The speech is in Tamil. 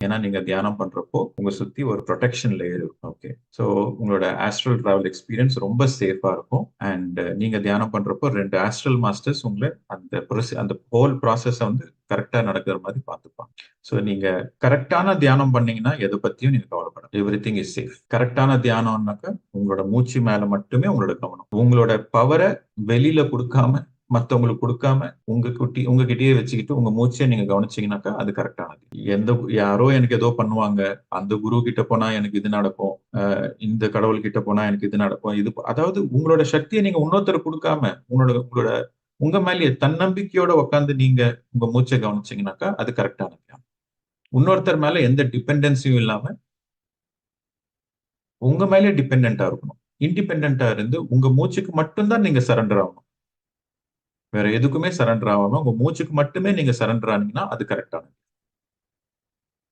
ஏன்னா நீங்க தியானம் பண்றப்போ உங்க சுத்தி ஒரு ப்ரொடெக்ஷன் லேயர் இருக்கும். ஓகே ஸோ உங்களோட ஆஸ்ட்ரல் டிராவல் எக்ஸ்பீரியன்ஸ் ரொம்ப சேஃபா இருக்கும். அண்ட் uh, நீங்க தியானம் பண்றப்போ ரெண்டு ஆஸ்ட்ரல் மாஸ்டர்ஸ் உங்களை அந்த அந்த ஹோல் ப்ராசஸை வந்து கரெக்டா நடக்கிற மாதிரி பார்த்துப்பாங்க. ஸோ நீங்க கரெக்டான தியானம் பண்ணீங்கன்னா எதை பத்தியும் நீங்க கவலைப்பட எவ்ரி திங் இஸ் சேஃப் கரெக்டான தியானம்னாக்கா உங்களோட மூச்சு மேல மட்டுமே உங்களோட கவனம். உங்களோட பவரை வெளியில கொடுக்காம மற்றவங்களுக்கு கொடுக்காம உங்க குட்டி உங்ககிட்டயே வச்சுக்கிட்டு உங்க மூச்சையை நீங்க கவனிச்சீங்கன்னாக்கா அது கரெக்டானது எந்த யாரோ எனக்கு ஏதோ பண்ணுவாங்க. அந்த குரு கிட்ட போனா எனக்கு இது நடக்கும். இந்த கடவுள் கிட்ட போனா எனக்கு இது நடக்கும். இது அதாவது உங்களோட சக்தியை நீங்க இன்னொருத்தர் கொடுக்காம உங்களோட உங்களோட உங்க மேலேயே தன்னம்பிக்கையோட உட்காந்து நீங்க உங்க மூச்சை கவனிச்சீங்கன்னாக்கா அது கரெக்டானது இன்னொருத்தர் மேல எந்த டிபெண்டன்சியும் இல்லாம உங்க மேலே டிபெண்டா இருக்கணும். இண்டிபெண்டா இருந்து உங்க மூச்சுக்கு மட்டும்தான் நீங்க சரண்டர் ஆகணும். வேற எதுக்குமே சரண்டர் ஆகாம உங்க மூச்சுக்கு மட்டுமே நீங்க சரண்டர் ஆனீங்கன்னா அது கரெக்டான